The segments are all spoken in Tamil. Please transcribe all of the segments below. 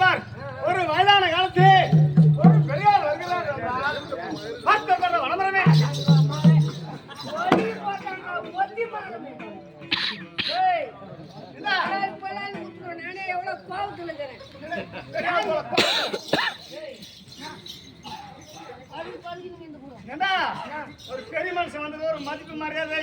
பார் ஒரு வயதான காலத்து ஒரு பெரியார் வருகிறார் வளமரமே. நானே எவ்வளவு இருக்கிறேன். ஒரு பெரிய மனுஷன் வந்தது ஒரு மதிப்பு மரியாதை.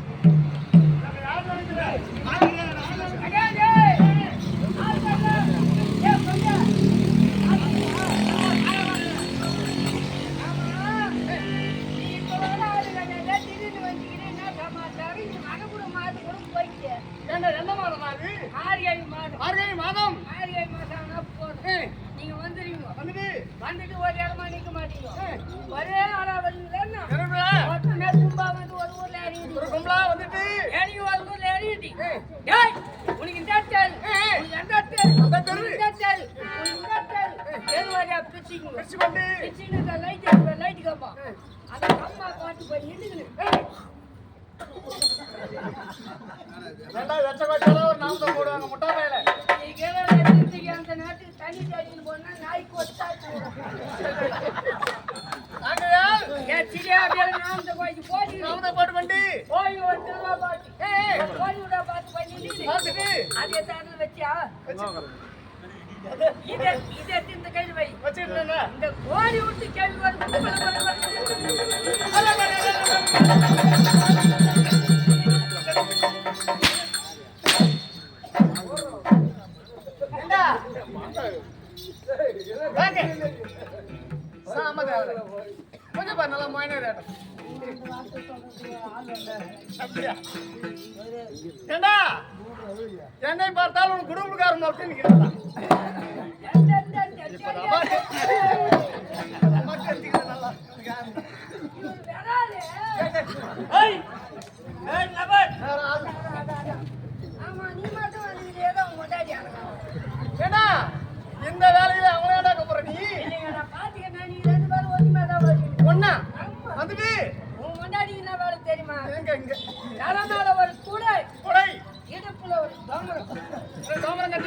வந்துட்டு ஒரு இடமா நிக்க மாட்டீங்க? ஒரே ஆளா திரும்ப மொத்தமே கும்பா வந்து ஒரு ஊர்ல ஒரு அறியுது கும்பலா வந்துட்டு. ஏனிக்கு ஒரு ஊர்ல டேய் உனக்கு இந்த தெரு உனக்கு அந்த தெரு அந்த தெரு. இந்த தெரு உனக்கு இந்த தெரு தெரு வரையா லைட் லைட் கம்பா பாட்டு போய் லட்ச கோட்டால ஒரு நாமத்தை போடுவாங்க முட்டா பையில நீ எடுத்துட்டு அந்த நாட்டுக்கு தண்ணி சாய்ச்சின்னு போனா நாய்க்கு ஒத்தா நாங்க யார் ஏன் சிரியா கொஞ்சம் பாரு, நல்லா மொயினா ரேட்டம். அப்படியா? ஏண்டா? என்னை பார்த்தால் உன் குடும்பக்காரன் அப்படின்னு நிக்கிறதா?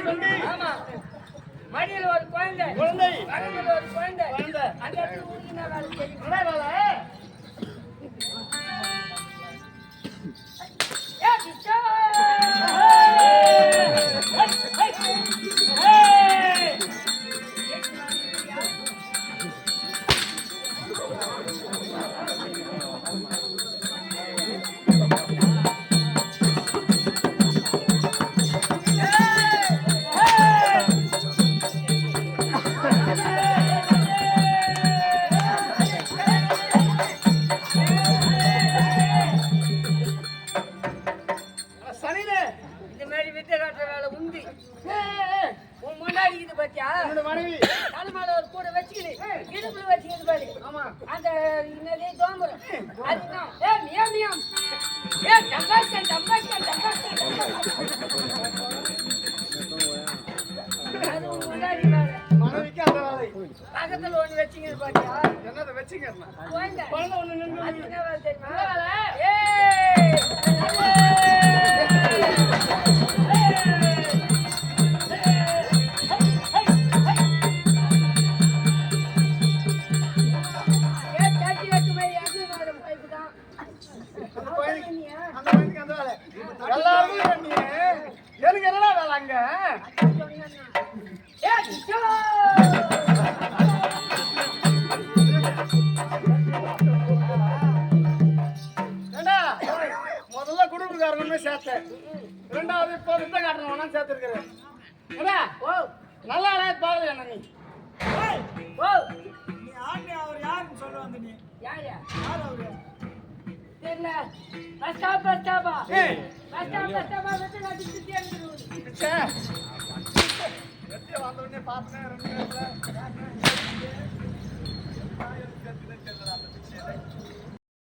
கொண்டு ஆமா ஒரு குழந்தை. குழந்தை ஒரு குழந்தை. அந்த இடத்துல வேலை தெரியுமா. வேலை அந்த என்னது தோம்பரம் அதுதான். ஏ மியா மியாம் ஏ டம்பாஸ்கன் டம்பாஸ்கன் டம்பாஸ்கன் அது உன் முன்னாடி வேலை மனைவிக்கு அந்த வேலை பக்கத்துல ஒண்ணு வச்சீங்க பாத்தியா? என்னதை வச்சுக்கிறேன் குழந்தை குழந்தை ஒண்ணு நின்று அது என்ன வேலை தெரியுமா? ஏய்! முதல்ல குடும்பக்காரனே சேர்த்தேன். ரெண்டாவது இப்போ வித்த காட்டுறவனா சேர்த்துருக்கிறேன். நல்லா அழகாக பாரு என்ன நீ? அவர் யாருன்னு சொல்ல வந்த நீ? யார்? யார் அவரு? தெரியல. பஸ்டா பஸ்டாபா வந்து நான் திட்டு தேர்ந்துருவது ச்சே. வெட்டிய வந்த உடனே பார்த்தேன் ரெண்டு பேர்ல. அந்த